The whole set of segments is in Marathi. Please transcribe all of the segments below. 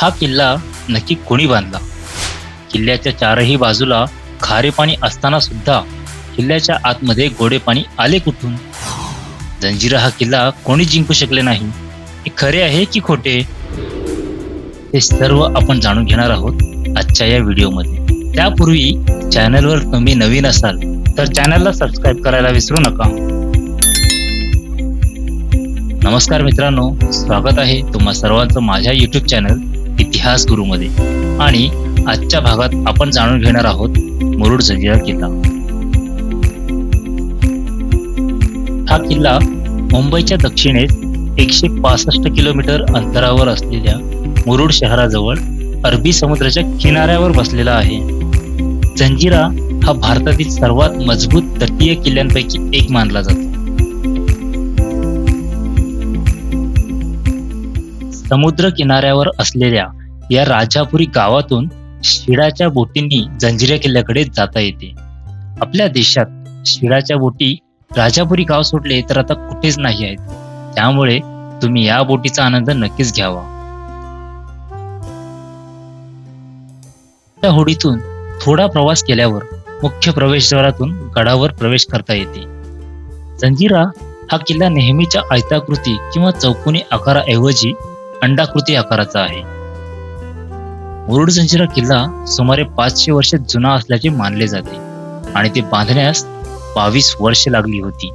हा किल्ला नक्की कोणी बांधला? किल्ल्याच्या चारही बाजूला खारे पाणी असताना सुद्धा किल्ल्याच्या आतमध्ये गोडे पाणी आले कुठून? जंजिरा हा किल्ला कोणी जिंकू शकले नाही. हे खरे आहे की खोटे? हे सर्व आपण जाणून घेणार आहोत आजच्या या व्हिडिओमध्ये. त्यापूर्वी चॅनलवर तुम्ही नवीन असाल तर चॅनलला सबस्क्राईब करायला विसरू नका. नमस्कार मित्रांनो स्वागत आहे तुम्हा सर्वांचं माझ्या युट्यूब चॅनल इतिहास गुरुमध्ये. आणि आजच्या भागात आपण जाणून घेणार आहोत मुरुड जंजिरा किल्ला. हा किल्ला मुंबईच्या दक्षिणेस एकशे पासष्ट किलोमीटर अंतरावर असलेल्या मुरुड शहराजवळ अरबी समुद्राच्या किनाऱ्यावर बसलेला आहे. जंजिरा हा भारतातील सर्वात मजबूत तटीय किल्ल्यांपैकी एक मानला जातो. समुद्र किनाऱ्यावर असलेल्या या राजापुरी गावातून शिडाच्या बोटींनी जंजिरा किल्ल्याकडे जाता येते. आपल्या देशात शिडाच्या बोटी राजापुरी गाव सोडले तर आता कुठेच नाही आहेत. त्यामुळे तुम्ही या बोटीचा आनंद नक्कीच घ्यावा. त्या होडीतून थोडा प्रवास केल्यावर मुख्य प्रवेशद्वारातून गडावर प्रवेश करता येते. जंजिरा हा किल्ला नेहमीच्या आयताकृती किंवा चौकोनी आकाराऐवजी अंडाकृती आकाराचा आहे. मुरुडजंजिरा किल्ला सुमारे पाचशे वर्ष जुना असल्याचे मानले जाते आणि ते बांधण्यास बावीस वर्ष लागली होती.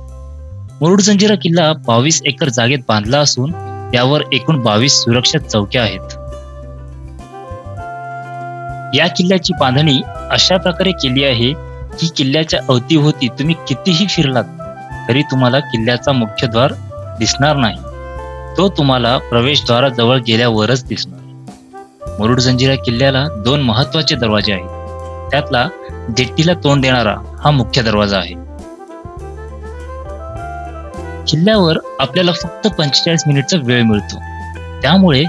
मुरुडजंजिरा किल्ला बावीस एकर जागेत बांधला असून त्यावर एकूण बावीस सुरक्षा चौक्या आहेत. या किल्ल्याची बांधणी अशा प्रकारे केली आहे की किल्ल्याच्या अवतीभोवती तुम्ही कितीही फिरलात तरी तुम्हाला किल्ल्याचा मुख्य द्वार दिसणार नाही. तो तुम्हाला प्रवेशद्वाराजवळ गेल्यावरच दिसणार. मुरुड जंजिरा किल्ल्याला दोन महत्त्वाचे दरवाजे आहेत. त्यातला जेट्टीला तोंड देणारा हा मुख्य दरवाजा आहे. किल्ल्यावर आपल्याला फक्त पंचेचाळीस मिनिटचा वेळ मिळतो. त्यामुळे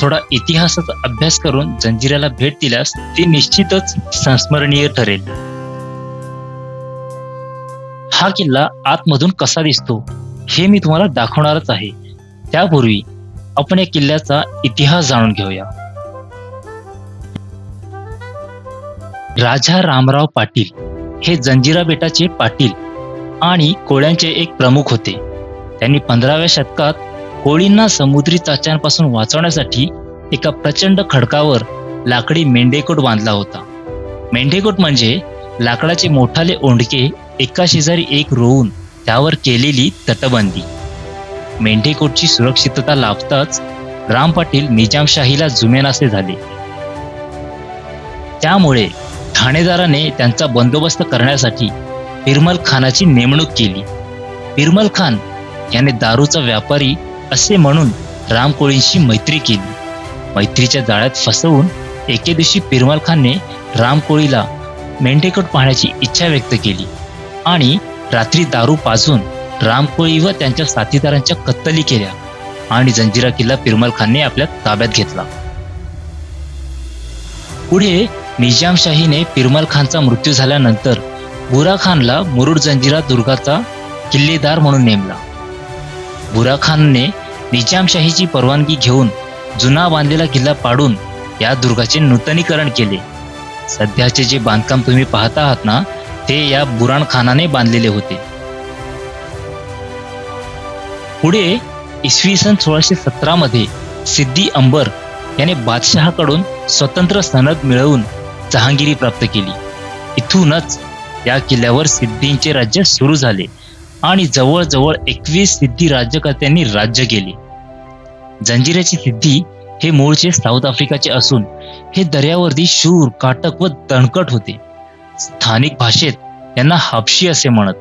थोडा इतिहासाचा अभ्यास करून जंजिराला भेट दिल्यास ती निश्चितच संस्मरणीय ठरेल. हा किल्ला आतमधून कसा दिसतो हे मी तुम्हाला दाखवणारच आहे. त्यापूर्वी आपण या किल्ल्याचा इतिहास जाणून घेऊया. राजा रामराव पाटील हे जंजिरा बेटाचे पाटील आणि कोळ्यांचे एक प्रमुख होते. त्यांनी पंधराव्या शतकात कोळींना समुद्री चाच्यांपासून वाचवण्यासाठी एका प्रचंड खडकावर लाकडी मेंढेकोट बांधला होता. मेंढेकोट म्हणजे लाकडाचे मोठाले ओंडके एका शेजारी एक रोवून त्यावर केलेली तटबंदी. मेंढेकोटची सुरक्षितता लाभताच राम पाटील निजामशाहीला जुमेनासे झाले. त्यामुळे ठाणेदाराने त्यांचा बंदोबस्त करण्यासाठी पिरमल खानाची नेमणूक केली. पिरमल खान याने दारूचा व्यापारी असे म्हणून रामकोळींशी मैत्री केली. मैत्रीच्या जाळ्यात फसवून एके दिवशी पिरमल खानने रामकोळीला मेंढेकट पाहण्याची इच्छा व्यक्त केली आणि रात्री दारू पाजून रामकोळी व त्यांच्या साथीदारांच्या कत्तली केल्या आणि जंजिरा किल्ला पिरमल खानने आपल्या ताब्यात घेतला. पुढे निजामशाहीने पिरमल खानचा मृत्यू झाल्यानंतर बुरा खानला मुरुड जंजिरा दुर्गाचा किल्लेदार म्हणून नेमला. बुरा खानने निजामशाहीची परवानगी घेऊन जुना बांधलेला किल्ला पाडून या दुर्गाचे नूतनीकरण केले. सध्याचे जे बांधकाम तुम्ही पाहता आहात ना ते या बुराण खानाने बांधलेले होते. पुढे इसवी सन सोळाशे सतरामध्ये सिद्धी अंबर याने बादशहाकडून स्वतंत्र सनद मिळवून जहांगिरी प्राप्त केली. इथूनच या किल्ल्यावर सिद्धींचे राज्य सुरू झाले आणि जवळजवळ एकवीस सिद्धी राज्यकर्त्यांनी राज्य केले. जंजिराची सिद्धी हे मूळचे साऊथ आफ्रिकाचे असून हे दर्यावरती शूर काटक व दणकट होते. स्थानिक भाषेत यांना हापशी असे म्हणत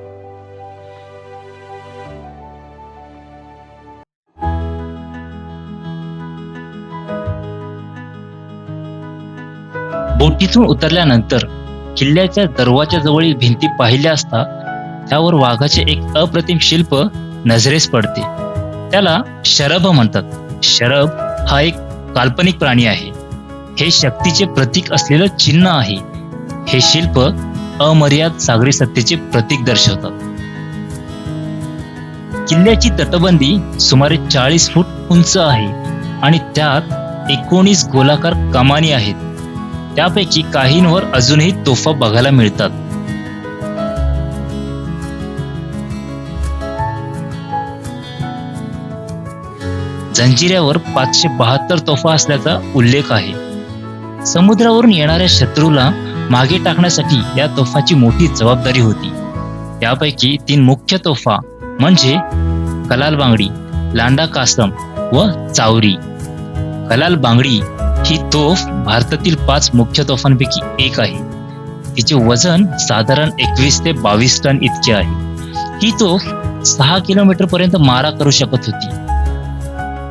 तिथून उतरल्यानंतर किल्ल्याच्या दरवाजाजवळील भिंती पाहिल्या असता त्यावर वाघाचे एक अप्रतिम शिल्प नजरेस पडते. त्याला शरभ म्हणतात. शरभ हा एक काल्पनिक प्राणी आहे. हे शक्तीचे प्रतीक असलेलं चिन्ह आहे. हे शिल्प अमर्याद सागरी सत्तेचे प्रतीक दर्शवतात. किल्ल्याची तटबंदी सुमारे चाळीस फूट उंच आहे आणि त्यात एकोणीस गोलाकार कमानी आहेत. त्यापैकी काहींवर अजूनही तोफा बघायला मिळतात. जंजिऱ्यावर पाचशे बहात्तर तोफा असल्याचा उल्लेख आहे. समुद्रावरून येणाऱ्या शत्रूला मागे टाकण्यासाठी या तोफाची मोठी जबाबदारी होती. त्यापैकी तीन मुख्य तोफा म्हणजे कलाल बांगडी लांडा कासम व चावरी. कलाल बांगडी ही तोफ भारतातील पाच मुख्य तोफांपैकी एक आहे. तिचे वजन साधारण एकवीस ते बावीस टन इतके आहे. ही तोफ सहा किलोमीटर पर्यंत मारा करू शकत होती.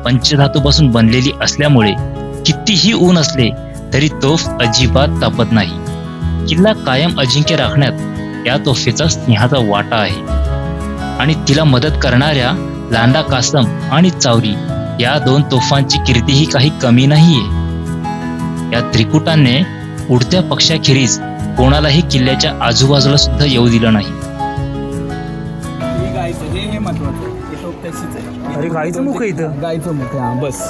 पंचधातूपासून बनलेली असल्यामुळे कितीही ऊन असले तरी तोफ अजिबात तापत नाही. किल्ला कायम अजिंक्य राखण्यात या तोफेचा स्नेहाचा वाटा आहे. आणि तिला मदत करणाऱ्या लांडा कासम आणि चावरी या दोन तोफांची कीर्तीही काही कमी नाहीये. या त्रिकुटाने उडत्या पक्षाखेरीज कोणालाही किल्ल्याच्या आजूबाजूला सुद्धा येऊ दिलं नाही. गायचं मुख आहे इथं. गायचं मुख हा बस.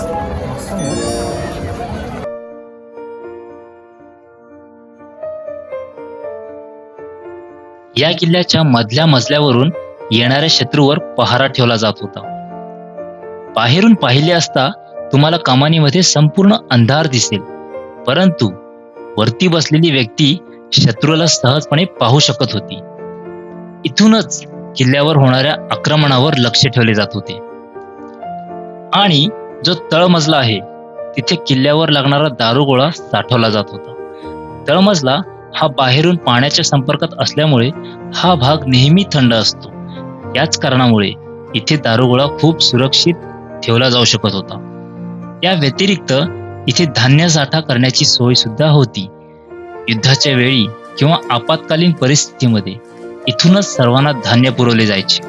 या किल्ल्याच्या मधल्या मजल्यावरून येणाऱ्या शत्रूवर पहारा ठेवला जात होता. बाहेरून पाहिले असता तुम्हाला कमानीमध्ये संपूर्ण अंधार दिसेल. परंतु वरती बसलेली व्यक्ती शत्रूला सहजपणे पाहू शकत होती. इथूनच किल्ल्यावर होणाऱ्या आक्रमणावर लक्ष ठेवले जात होते. आणि जो तळमजला आहे तिथे किल्ल्यावर लागणारा दारुगोळा साठवला जात होता. तळमजला हा बाहेरून पाण्याच्या संपर्कात असल्यामुळे हा भाग नेहमी थंड असतो. याच कारणामुळे इथे दारुगोळा खूप सुरक्षित ठेवला जाऊ शकत होता. या व्यतिरिक्त इथे धान्य साठा करण्याची सोय सुद्धा होती. युद्धाच्या वेळी किंवा आपत्कालीन परिस्थितीमध्ये इथूनच सर्वांना धान्य पुरवले जायचे.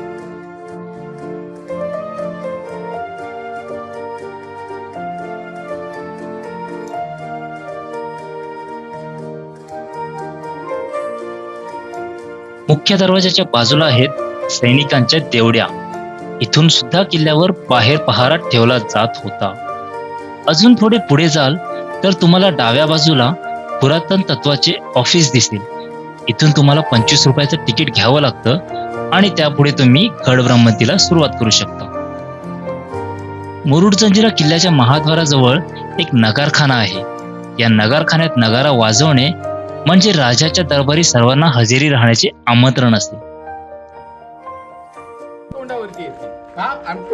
मुख्य दरवाजाच्या बाजूला आहेत सैनिकांच्या देवड्या. इथून सुद्धा किल्ल्यावर बाहेर पहारा ठेवला जात होता. अजून थोडे पुढे जाल तर तुम्हाला डाव्या बाजूला पुरातन तत्वाचे ऑफिस दिसेल. इथून तुम्हाला पंचवीस रुपयाचं तिकीट घ्यावं लागतं आणि त्यापुढे तुम्ही गड ब्रह्मतीला सुरुवात करू शकता. मुरुड जंजिरा किल्ल्याच्या महाद्वाराजवळ एक नगारखाना आहे. या नगारखान्यात नगारा वाजवणे म्हणजे राजाच्या दरबारी सर्वांना हजेरी राहण्याचे आमंत्रण असते.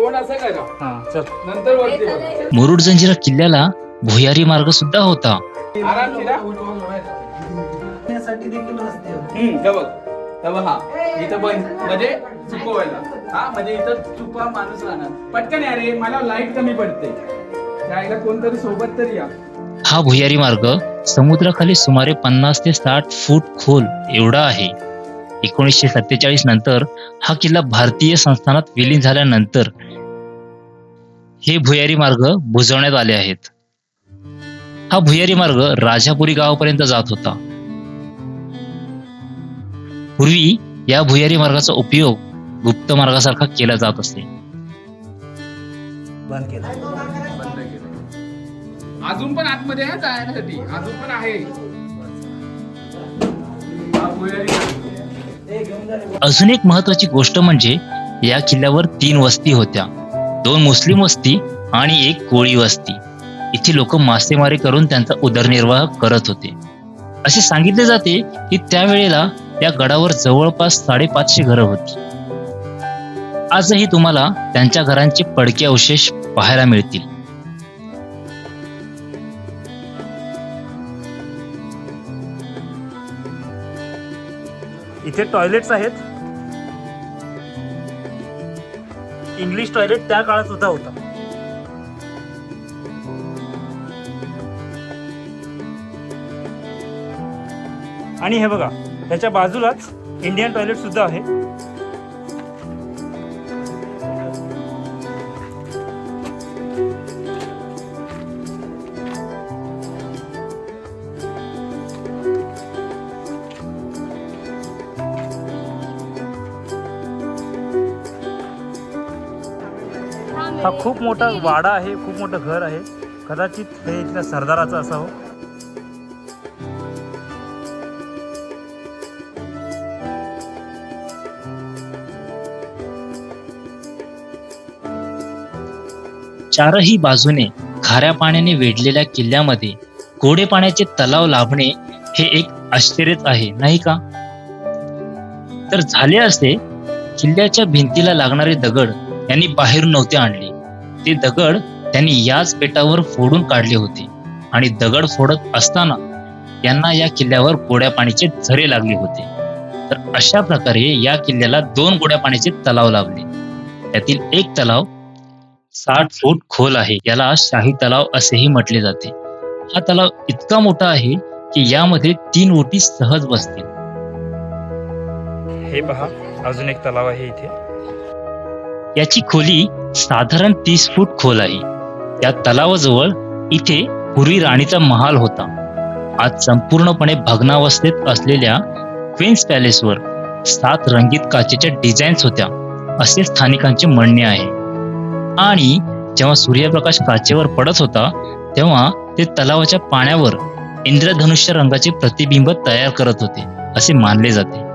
आणि तोंड असं करा हा चल. नंतर वरती बघा मुरुड जंजिरा किल्ल्याला भुयारी मार्ग सुद्धा होता. आराम शिरा हम्म हे बघ. हे बघ हा. इथं बंद म्हणजे चुकवायला. हा म्हणजे इथं चुका माणूस राहणार. पटकन या रे मला लाइट कमी पडते. जायला कोणतरी सोबत तरी या. हा भुयारी मार्ग समुद्राखाली सुमारे पन्नास ते साठ फूट खोल एवढा आहे. एकोणीसशे सत्तेचाळीस नंतर हा किल्ला भारतीय संस्थानात विलीन झाल्यानंतर हे भुयारी मार्ग बुजवण्यात आले आहेत. हा भुयारी मार्ग राजापुरी गावापर्यंत जात होता. पूर्वी या भुयारी मार्गाचा उपयोग गुप्त मार्गासारखा केला जात असे. अजून पण आतमध्ये आहे जाण्यासाठी. अजून पण आहे. अजून एक महत्वाची गोष्ट म्हणजे या किल्ल्यावर तीन वस्ती होत्या. दोन मुस्लिम वस्ती आणि एक कोळी वस्ती. इथे लोक मासेमारी करून त्यांचा उदरनिर्वाह करत होते. असे सांगितले जाते की त्यावेळेला या गडावर जवळपास साडेपाचशे घरं होती. आजही तुम्हाला त्यांच्या घरांचे पडके अवशेष पाहायला मिळतील. इथे टॉयलेट्स आहेत. इंग्लिश टॉयलेट त्या काळात सुद्धा होता. आणि हे बघा त्याच्या बाजूलाच इंडियन टॉयलेट सुद्धा आहे. हा खूप मोठा वाडा आहे खूप मोठं घर आहे. कदाचित हे इथल्या सरदाराचं असावं हो. चारही बाजूने खाऱ्या पाण्याने वेढलेल्या किल्ल्यामध्ये गोडे पाण्याचे तलाव लाभणे हे एक आश्चर्यच आहे नाही का? तर झाले असते किल्ल्याच्या भिंतीला लागणारे दगड यांनी बाहेरून नव्हते आणले. ते दगड त्यांनी याच बेटावर फोडून काढले होते. आणि दगड फोडत असताना यांना या किल्ल्यावर गोड्या पाण्याचे झरे लागले होते. तर अशा प्रकारे या किल्ल्याला दोन गोड्या पाण्याचे तलाव लाभले. त्यातील एक तलाव साठ फूट खोल आहे. याला शाही तलाव असेही म्हटले जाते. हा तलाव इतका मोठा आहे की यामध्ये तीन ओटी सहज बसतील. हे पहा अजून एक तलाव आहे इथे. याची खोली साधारण तीस फूट खोल आहे. या तलावाजवळ इथे पूर्वी राणीचा महाल होता. आज संपूर्णपणे भग्नावस्थेत असलेल्या क्वीन्स पॅलेसवर सात रंगीत काचेच्या डिझाईन्स होत्या असे स्थानिकांचे म्हणणे आहे. आणि जेव्हा सूर्यप्रकाश काचेवर पडत होता तेव्हा ते तलावाच्या पाण्यावर इंद्रधनुष्य रंगाचे प्रतिबिंब तयार करत होते असे मानले जाते.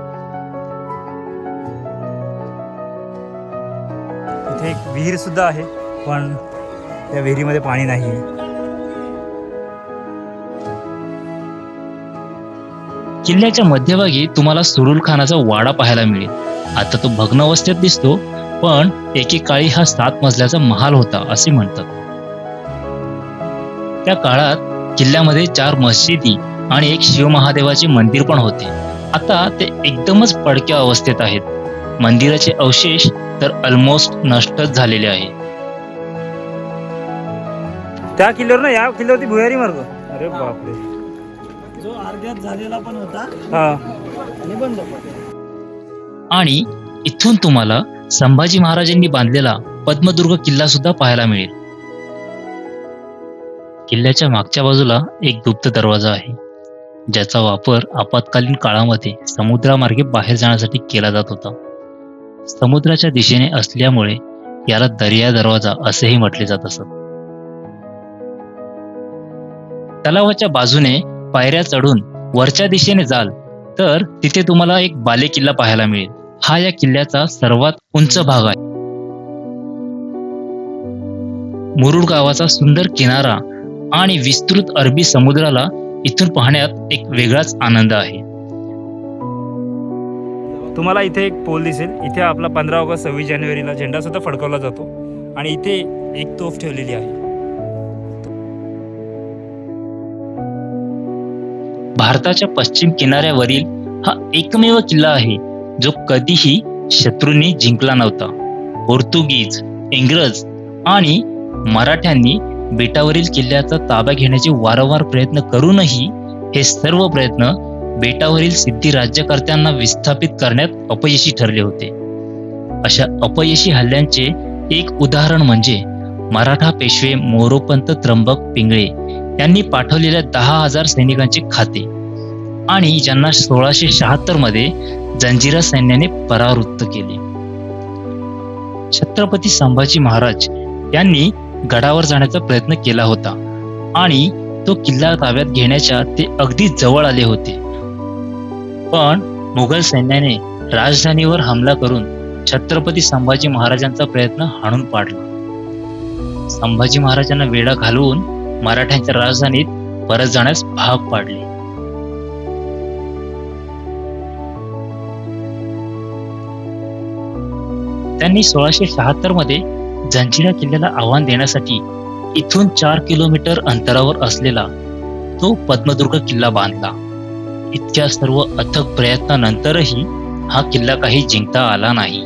विहीरसुद्धा आहे पण त्या विहिरीमध्ये पाणी नाही. आहे किल्ल्याच्या मध्यभागी तुम्हाला सुरुल खानाचा वाडा पाहायला मिळेल. आता तो भग्न अवस्थेत दिसतो पण एकेकाळी हा सात मजल्याचा महाल होता असे म्हणतात. त्या काळात किल्ल्यामध्ये चार मस्जिदी आणि एक शिवमहादेवाचे मंदिर पण होते. आता ते एकदमच पडक्या अवस्थेत आहेत. मंदिराचे अवशेष तर ऑलमोस्ट नष्टच झालेले आहे. त्या किल्ल्यावर ना या किल्ल्यावरती भुयारी मार्ग. अरे बापरे. जो अर्ध्यात झालेला पण होता हा. आणि बंद पण आणि इथून तुम्हाला संभाजी महाराजांनी बांधलेला पद्मदुर्ग किल्ला सुद्धा पाहायला मिळेल. किल्ल्याच्या मागच्या बाजूला एक गुप्त दरवाजा आहे ज्याचा वापर आपत्कालीन काळामध्ये समुद्रामार्गे बाहेर जाण्यासाठी केला जात होता. समुद्राच्या दिशेने असल्यामुळे याला दर्या दरवाजा असेही म्हटले जात असत. तलावाच्या बाजूने पायऱ्या चढून वरच्या दिशेने जाल तर तिथे तुम्हाला एक बाले किल्ला पाहायला मिळेल. हा या किल्ल्याचा सर्वात उंच भाग आहे. मुरुड गावाचा सुंदर किनारा आणि विस्तृत अरबी समुद्राला इथून पाहण्यात एक वेगळाच आनंद आहे. तुम्हाला इथे एक पोल दिसेल. इथे आपला पंधरा ऑगस्ट सव्वीस जानेवारीला झेंडासुद्धा फडकवला जातो. आणि इथे एक तोफ ठेवलेली आहे. भारताच्या पश्चिम किनाऱ्यावरील हा एकमेव किल्ला आहे जो कधीही शत्रूंनी जिंकला नव्हता. पोर्तुगीज इंग्रज आणि मराठ्यांनी बेटावरील किल्ल्याचा ताबा घेण्याचे वारंवार प्रयत्न करूनही हे सर्व प्रयत्न बेटावरील सिद्धी राज्यकर्त्यांना विस्थापित करण्यात अपयशी ठरले होते. अशा अपयशी हल्ल्यांचे एक उदाहरण म्हणजे मराठा पेशवे मोरोपंत त्र्यंबक पिंगळे यांनी पाठवलेल्या दहा हजार सैनिकांचे खाते आणि ज्यांना सोळाशे शहात्तरमध्ये जंजिरा सैन्याने परावृत्त केले. छत्रपती संभाजी महाराज यांनी गडावर जाण्याचा प्रयत्न केला होता आणि तो किल्ला ताब्यात घेण्याच्या ते अगदी जवळ आले होते. पण मुघल सैन्याने राजधानीवर हमला करून छत्रपती संभाजी महाराजांचा प्रयत्न हाणून पाडला. संभाजी महाराजांना वेढा घालवून मराठ्यांच्या राजधानीत परत जाण्यास भाग पाडले. त्यांनी सोळाशे शहात्तरमध्ये जंजिरा किल्ल्याला आव्हान देण्यासाठी इथून चार किलोमीटर अंतरावर असलेला तो पद्मदुर्ग किल्ला बांधला. इतक्या सर्व अथक प्रयत्नानंतरही हा किल्ला काही जिंकता आला नाही.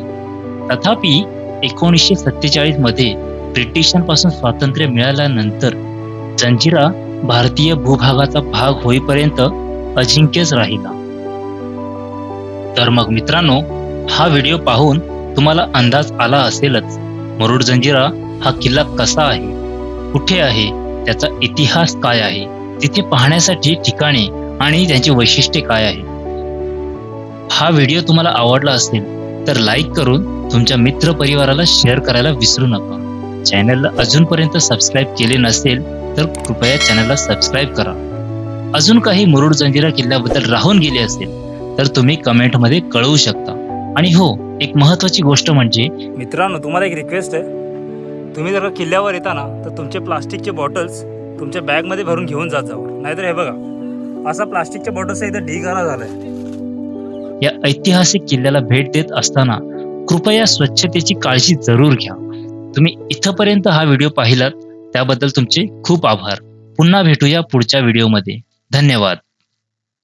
तथापि एकोणीसशे सत्तेचाळीसमध्ये ब्रिटिशांपासून स्वातंत्र्य मिळाल्यानंतर जंजिरा भारतीय भूभागाचा भाग होईपर्यंत अजिंक्यच राहिला. तर मग मित्रांनो हा व्हिडिओ पाहून तुम्हाला अंदाज आला असेलच मुरुड जंजिरा हा किल्ला कसा आहे? कुठे आहे? त्याचा इतिहास काय आहे? तिथे पाहण्यासाठी ठिकाणे आणि त्यांची वैशिष्ट्ये काय आहे हा व्हिडिओ तुम्हाला आवडला असेल तर लाईक करून तुमच्या मित्र परिवाराला शेअर करायला विसरू नका. चॅनलला अजूनपर्यंत सबस्क्राईब केले नसेल तर कृपया चॅनलला सबस्क्राईब करा. अजून काही मुरुड जंजिरा किल्ल्याबद्दल राहून गेले असेल तर तुम्ही कमेंटमध्ये कळवू शकता. आणि हो एक महत्वाची गोष्ट म्हणजे मित्रांनो तुम्हाला एक रिक्वेस्ट आहे. तुम्ही जर किल्ल्यावर येता ना तर तुमचे प्लास्टिकचे बॉटल्स तुमच्या बॅगमध्ये भरून घेऊन जात जावं. नाहीतर हे बघा असा प्लास्टिकच्या बॉटलचा इथं ढिगारा झालाय. या ऐतिहासिक किल्ल्याला भेट देत असताना कृपया स्वच्छतेची काळजी जरूर घ्या. तुम्ही इथपर्यंत हा व्हिडिओ पाहिलात त्याबद्दल तुमचे खूप आभार. पुन्हा भेटूया पुढच्या व्हिडिओमध्ये. धन्यवाद.